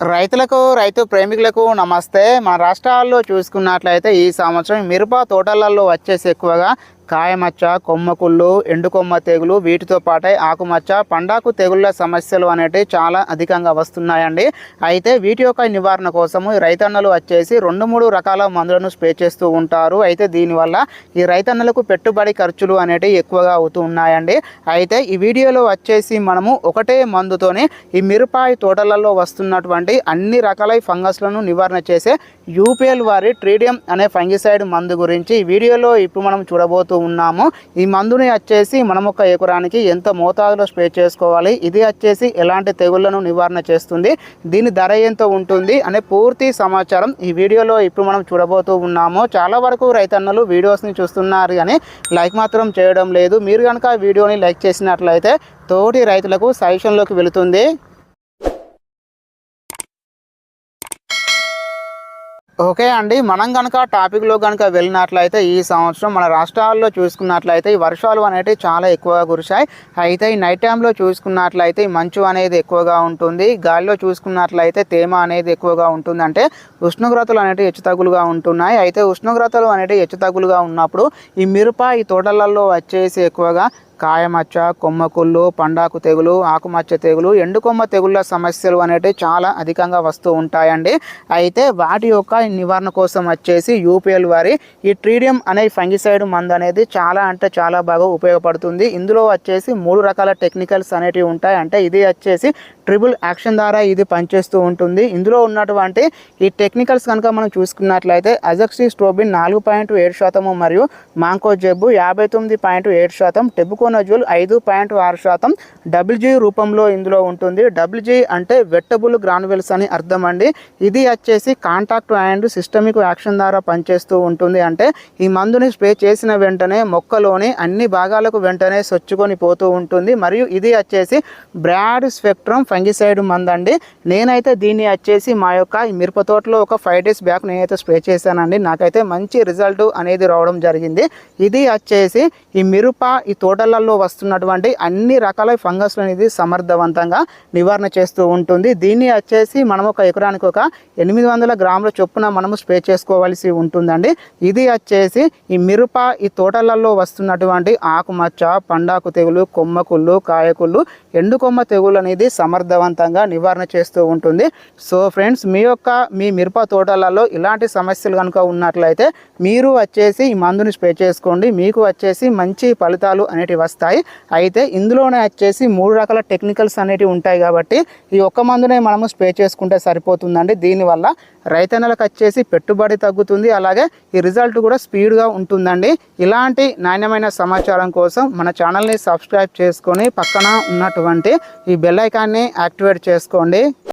రైతులకు రైతు ప్రేమికులకు నమస్తే. మన రాష్ట్రాల్లో చూసుకున్నట్లయితే ఈ సంవత్సరం మిరప తోటలలో వచ్చేసి ఎక్కువగా కాయమచ్చ కొమ్మకుళ్ళు ఎండుకొమ్మ తెగులు వీటితో పాటే ఆకుమచ్చ పండాకు తెగుళ్ళ సమస్యలు అనేటివి చాలా అధికంగా వస్తున్నాయండి. అయితే వీటి యొక్క నివారణ కోసము ఈ రైతన్నలు వచ్చేసి రెండు మూడు రకాల మందులను స్ప్రే చేస్తూ ఉంటారు. అయితే దీనివల్ల ఈ రైతన్నలకు పెట్టుబడి ఖర్చులు అనేటివి ఎక్కువగా అవుతూ ఉన్నాయండి. అయితే ఈ వీడియోలో వచ్చేసి మనము ఒకటే మందుతోనే ఈ మిరపాయి తోటలలో వస్తున్నటువంటి అన్ని రకాల ఫంగస్లను నివారణ చేసే యూపీఎల్ వారి ట్రీడియం అనే ఫంగిసైడ్ మందు గురించి ఈ వీడియోలో ఇప్పుడు మనం చూడబోతూ ఉన్నాము ఈ మందుని వచ్చేసి మనం ఒక ఎకరానికి ఎంత మోతాదులో స్ప్రే చేసుకోవాలి? ఇది వచ్చేసి ఎలాంటి తెగుళ్ళను నివారణ చేస్తుంది? దీని ధర ఎంత ఉంటుంది? అనే పూర్తి సమాచారం ఈ వీడియోలో ఇప్పుడు మనం చూడబోతూ ఉన్నాము. చాలా వరకు రైతన్నలు వీడియోస్ని చూస్తున్నారు కానీ లైక్ మాత్రం చేయడం లేదు. మీరు కనుక వీడియోని లైక్ చేసినట్లయితే తోటి రైతులకు సజెషన్లోకి వెళుతుంది. ఓకే అండి మనం కనుక టాపిక్లో కనుక వెళ్ళినట్లయితే ఈ సంవత్సరం మన రాష్ట్రాల్లో చూసుకున్నట్లయితే ఈ వర్షాలు అనేవి చాలా ఎక్కువగా కురిశాయి. అయితే ఈ నైట్ టైంలో చూసుకున్నట్లయితే మంచు అనేది ఎక్కువగా ఉంటుంది. గాలిలో చూసుకున్నట్లయితే తేమ అనేది ఎక్కువగా ఉంటుంది అంటే ఉష్ణోగ్రతలు అనేవి హెచ్చుతగ్గులుగా ఉంటున్నాయి. అయితే ఉష్ణోగ్రతలు అనేవి హెచ్చుతగులుగా ఉన్నప్పుడు ఈ మిరప ఈ తోటలలో వచ్చేసి ఎక్కువగా కాయమచ్చ కొమ్మకుళ్ళు పండాకు తెగులు ఆకుమచ్చ తెగులు ఎండుకొమ్మ తెగుళ్ళ సమస్యలు అనేటివి చాలా అధికంగా వస్తూ ఉంటాయండి. అయితే వాటి యొక్క నివారణ కోసం వచ్చేసి యూపీఎల్ వారి ఈ ట్రీడియం అనే ఫంగిసైడ్ మందు అనేది చాలా అంటే చాలా బాగా ఉపయోగపడుతుంది. ఇందులో వచ్చేసి మూడు రకాల టెక్నికల్స్ అనేటివి ఉంటాయి. అంటే ఇది వచ్చేసి ట్రిపుల్ యాక్షన్ ద్వారా ఇది పనిచేస్తూ ఉంటుంది. ఇందులో ఉన్నటువంటి ఈ టెక్నికల్స్ కనుక మనం చూసుకున్నట్లయితే అజక్సీ స్ట్రోబిన్ నాలుగు పాయింట్ ఏడు శాతము మరియు మాంకో జబ్బు యాభై తొమ్మిది పాయింట్ ఏడు శాతం టెబుకోనజుల్ ఐదు పాయింట్ ఆరు శాతం డబుల్ జీ రూపంలో ఇందులో ఉంటుంది. డబ్ల్యూజీ జీ అంటే వెట్టబుల్ గ్రానువెల్స్ అని అర్థం అండి. ఇది వచ్చేసి కాంటాక్ట్ అండ్ సిస్టమిక్ యాక్షన్ ద్వారా పనిచేస్తూ ఉంటుంది. అంటే ఈ మందుని స్ప్రే చేసిన వెంటనే మొక్కలోని అన్ని భాగాలకు వెంటనే సొచ్చుకొని పోతూ ఉంటుంది. మరియు ఇది వచ్చేసి బ్రాడ్ స్పెక్ట్రమ్ ఫంగిసైడ్ మందండి. నేనైతే దీన్ని వచ్చేసి మా యొక్క ఈ మిరప తోటలో ఒక ఫైవ్ డేస్ బ్యాక్ నేనైతే స్ప్రే చేశానండి. నాకైతే మంచి రిజల్ట్ అనేది రావడం జరిగింది. ఇది వచ్చేసి ఈ మిరప ఈ తోటలలో వస్తున్నటువంటి అన్ని రకాల ఫంగస్ అనేది సమర్థవంతంగా నివారణ చేస్తూ ఉంటుంది. దీన్ని వచ్చేసి మనం ఒక ఎకరానికి ఒక ఎనిమిది వందల గ్రాముల చొప్పున మనము స్ప్రే చేసుకోవాల్సి ఉంటుందండి. ఇది వచ్చేసి ఈ మిరప ఈ తోటలలో వస్తున్నటువంటి ఆకుమచ్చ పండాకు తెగులు కొమ్మకుళ్ళు కాయకుళ్ళు ఎండుకొమ్మ తెగులు అనేది సమర్థవంతంగా నివారణ చేస్తూ ఉంటుంది. సో ఫ్రెండ్స్ మీ యొక్క మీ మిరప తోటలలో ఇలాంటి సమస్యలు కనుక ఉన్నట్లయితే మీరు వచ్చేసి ఈ మందుని స్ప్రే చేసుకోండి. మీకు వచ్చేసి మంచి ఫలితాలు అనేటివి వస్తాయి. అయితే ఇందులోనే వచ్చేసి మూడు రకాల టెక్నికల్స్ అనేటివి ఉంటాయి కాబట్టి ఈ ఒక్క మందునే మనము స్ప్రే చేసుకుంటే సరిపోతుందండి. దీనివల్ల రైతన్నలకు వచ్చేసి పెట్టుబడి తగ్గుతుంది. అలాగే ఈ రిజల్ట్ కూడా స్పీడ్గా ఉంటుందండి. ఇలాంటి నాణ్యమైన సమాచారం కోసం మన ఛానల్ని సబ్స్క్రైబ్ చేసుకొని పక్కన ఉన్నటువంటి ఈ బెల్ ఐకాన్ని యాక్టివేట్ చేసుకోండి.